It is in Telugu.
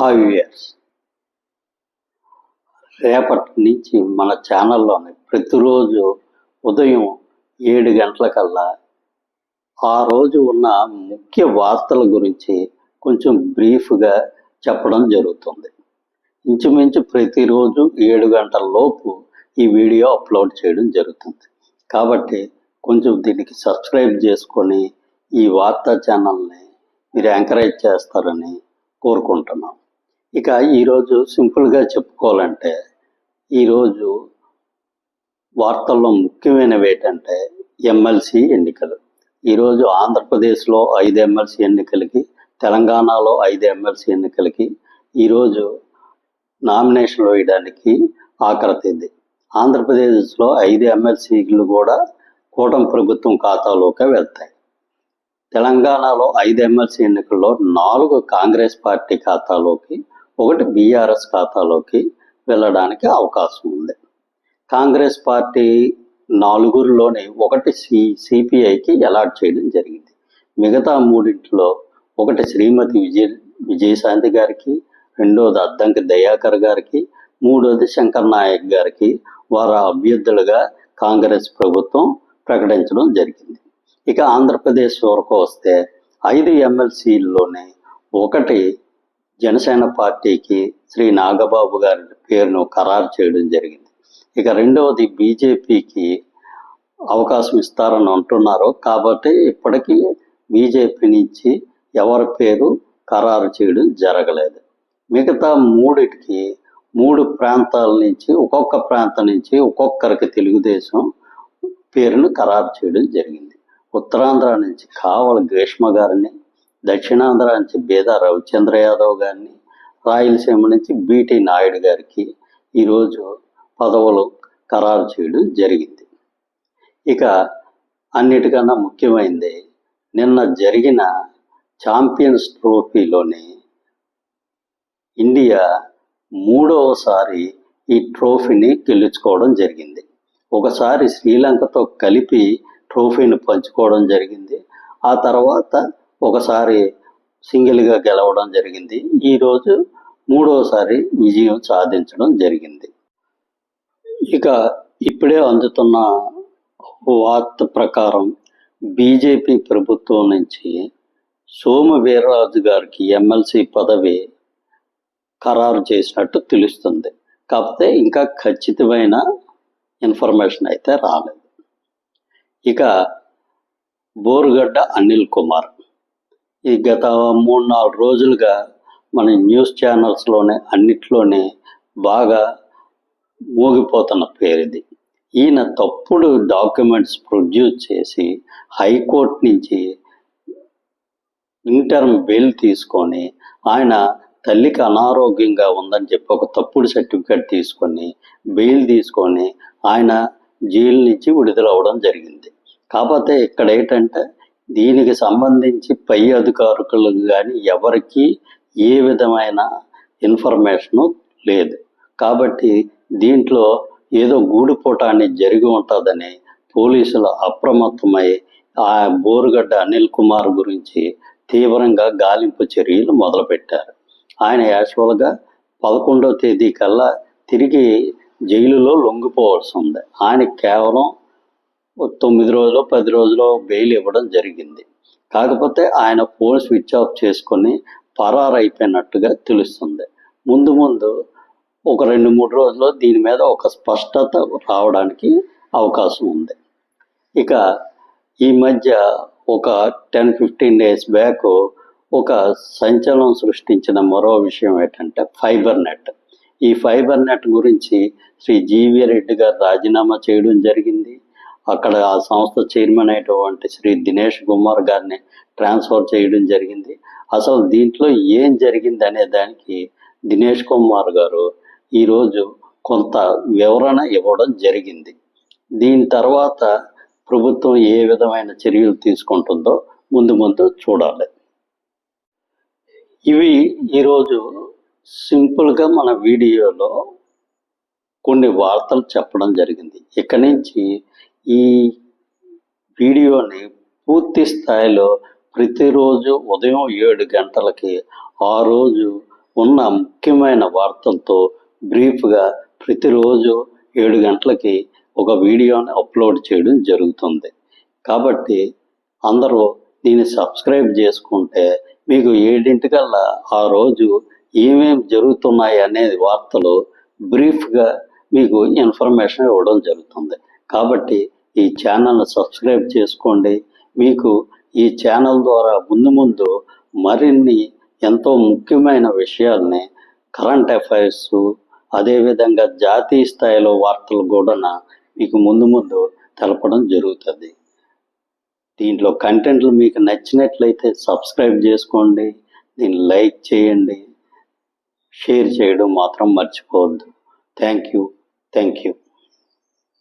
హాయ్ ఇయర్స్ రేపటి నుంచి మన ఛానల్లోనే ప్రతిరోజు ఉదయం ఏడు గంటలకల్లా ఆ రోజు ఉన్న ముఖ్య వార్తల గురించి కొంచెం బ్రీఫ్గా చెప్పడం జరుగుతుంది. ఇంచుమించు ప్రతిరోజు ఏడు గంటల లోపు ఈ వీడియో అప్లోడ్ చేయడం జరుగుతుంది. కాబట్టి కొంచెం దీనికి సబ్స్క్రైబ్ చేసుకొని ఈ వార్తా ఛానల్ని మీరు ఎంకరేజ్ చేస్తారని కోరుకుంటున్నాం. ఇక ఈరోజు సింపుల్గా చెప్పుకోవాలంటే ఈరోజు వార్తల్లో ముఖ్యమైనవి ఏంటంటే ఎమ్మెల్సీ ఎన్నికలు. ఈరోజు ఆంధ్రప్రదేశ్లో ఐదు ఎమ్మెల్సీ ఎన్నికలకి తెలంగాణలో ఐదు ఎమ్మెల్సీ ఎన్నికలకి ఈరోజు నామినేషన్ వేయడానికి ఆఖరి ఆంధ్రప్రదేశ్లో ఐదు ఎమ్మెల్సీలు కూడా కూటమి ప్రభుత్వం ఖాతాలోకి వెళ్తాయి. తెలంగాణలో ఐదు ఎమ్మెల్సీ ఎన్నికల్లో నాలుగు కాంగ్రెస్ పార్టీ ఖాతాలోకి ఒకటి బీఆర్ఎస్ ఖాతాలోకి వెళ్ళడానికి అవకాశం ఉంది. కాంగ్రెస్ పార్టీ నాలుగురిలోని ఒకటి సి సిపిఐకి అలాట్ చేయడం జరిగింది. మిగతా మూడింటిలో ఒకటి శ్రీమతి విజయ విజయశాంతి గారికి రెండోది అద్దంకి దయాకర్ గారికి మూడోది శంకర్ నాయక్ గారికి వారి అభ్యర్థులుగా కాంగ్రెస్ ప్రభుత్వం ప్రకటించడం జరిగింది. ఇక ఆంధ్రప్రదేశ్ వరకు వస్తే ఐదు ఎమ్మెల్సీల్లోనే ఒకటి జనసేన పార్టీకి శ్రీ నాగబాబు గారి పేరును ఖరారు చేయడం జరిగింది. ఇక రెండవది బీజేపీకి అవకాశం ఇస్తారని అంటున్నారు. కాబట్టి ఇప్పటికీ బీజేపీ నుంచి ఎవరి పేరు ఖరారు చేయడం జరగలేదు. మిగతా మూడిటికి మూడు ప్రాంతాల నుంచి ఒక్కొక్క ప్రాంతం నుంచి ఒక్కొక్కరికి తెలుగుదేశం పేరును ఖరారు చేయడం జరిగింది. ఉత్తరాంధ్ర నుంచి కావల గ్రీష్మ గారిని దక్షిణాంధ్ర నుంచి బేద రవిచంద్ర యాదవ్ గారిని రాయలసీమ నుంచి బీటీ నాయుడు గారికి ఈరోజు పదవులు ఖరారు చేయడం జరిగింది. ఇక అన్నిటికన్నా ముఖ్యమైనది నిన్న జరిగిన ఛాంపియన్స్ ట్రోఫీలోని ఇండియా మూడవసారి ఈ ట్రోఫీని గెలుచుకోవడం జరిగింది. ఒకసారి శ్రీలంకతో కలిపి ట్రోఫీని పంచుకోవడం జరిగింది. ఆ తర్వాత ఒకసారి సింగిల్గా గెలవడం జరిగింది. ఈరోజు మూడవసారి విజయం సాధించడం జరిగింది. ఇక ఇప్పుడే అందుతున్న వార్త ప్రకారం బీజేపీ ప్రభుత్వం నుంచి సోమ వీర్రాజు గారికి ఎమ్మెల్సీ పదవి ఖరారు చేసినట్టు తెలుస్తుంది. కాకపోతే ఇంకా ఖచ్చితమైన ఇన్ఫర్మేషన్ అయితే రాలేదు. ఇక బోరుగడ్డ అనిల్ కుమార్ ఈ గత మూడు నాలుగు రోజులుగా మన న్యూస్ ఛానల్స్లోనే అన్నిట్లోనే బాగా మోగిపోతున్న పేరు ఇది ఈయన తప్పుడు డాక్యుమెంట్స్ ప్రొడ్యూస్ చేసి హైకోర్టు నుంచి ఇంటర్మ్ బెయిల్ తీసుకొని ఆయన తల్లికి అనారోగ్యంగా ఉందని చెప్పి ఒక తప్పుడు సర్టిఫికేట్ తీసుకొని బెయిల్ తీసుకొని ఆయన జైలు నుంచి విడుదలవ్వడం జరిగింది. కాకపోతే ఇక్కడ ఏంటంటే దీనికి సంబంధించి పై అధికారులకు కానీ ఎవరికి ఏ విధమైన ఇన్ఫర్మేషను లేదు. కాబట్టి దీంట్లో ఏదో గూడిపోటాన్ని జరిగి ఉంటుందని పోలీసులు అప్రమత్తమై ఆ బోరుగడ్డ అనిల్ కుమార్ గురించి తీవ్రంగా గాలింపు చర్యలు మొదలుపెట్టారు. ఆయన యాక్చువల్గా పదకొండో తేదీ కల్లా తిరిగి జైలులో లొంగిపోవాల్సి ఉంది. ఆయన కేవలం తొమ్మిది రోజులు పది రోజులు బెయిల్ ఇవ్వడం జరిగింది. కాకపోతే ఆయన ఫోన్ స్విచ్ ఆఫ్ చేసుకొని పరారైపోయినట్టుగా తెలుస్తుంది. ముందు ముందు ఒక రెండు మూడు రోజుల్లో దీని మీద ఒక స్పష్టత రావడానికి అవకాశం ఉంది. ఇక ఈ మధ్య ఒక టెన్ ఫిఫ్టీన్ డేస్ బ్యాక్ ఒక సంచలనం సృష్టించిన మరో విషయం ఏంటంటే ఫైబర్ నెట్ ఈ ఫైబర్ నెట్ గురించి శ్రీ జీవి రెడ్డి గారు రాజీనామా చేయడం జరిగింది. అక్కడ ఆ సంస్థ చైర్మన్ అయినటువంటి శ్రీ దినేష్ కుమార్ గారిని ట్రాన్స్ఫర్ చేయడం జరిగింది. అసలు దీంట్లో ఏం జరిగింది అనే దానికి దినేష్ కుమార్ గారు ఈరోజు కొంత వివరణ ఇవ్వడం జరిగింది. దీని తర్వాత ప్రభుత్వం ఏ విధమైన చర్యలు తీసుకుంటుందో ముందు ముందు చూడాలి. ఇవి ఈరోజు సింపుల్గా మన వీడియోలో కొన్ని వార్తలు చెప్పడం జరిగింది. ఇక్కడి నుంచి ఈ వీడియోని పూర్తి స్థాయిలో ప్రతిరోజు ఉదయం ఏడు గంటలకి ఆ రోజు ఉన్న ముఖ్యమైన వార్తలతో బ్రీఫ్గా ప్రతిరోజు ఏడు గంటలకి ఒక వీడియోని అప్లోడ్ చేయడం జరుగుతుంది. కాబట్టి అందరూ దీన్ని సబ్స్క్రైబ్ చేసుకుంటే మీకు ఏడింటికల్లా ఆ రోజు ఏమేమి జరుగుతున్నాయి అనేది వార్తలు బ్రీఫ్గా మీకు ఇన్ఫర్మేషన్ ఇవ్వడం జరుగుతుంది. కాబట్టి ఈ ఛానల్ని సబ్స్క్రైబ్ చేసుకోండి. మీకు ఈ ఛానల్ ద్వారా ముందు ముందు మరిన్ని ఎంతో ముఖ్యమైన విషయాల్ని కరెంట్ అఫైర్స్ అదేవిధంగా జాతీయ స్థాయిలో వార్తలు కూడా మీకు ముందు ముందు తెలపడం జరుగుతుంది. దీంట్లో కంటెంట్లు మీకు నచ్చినట్లయితే సబ్స్క్రైబ్ చేసుకోండి. దీన్ని లైక్ చేయండి. షేర్ చేయడం మాత్రం మర్చిపోవద్దు. Thank you thank you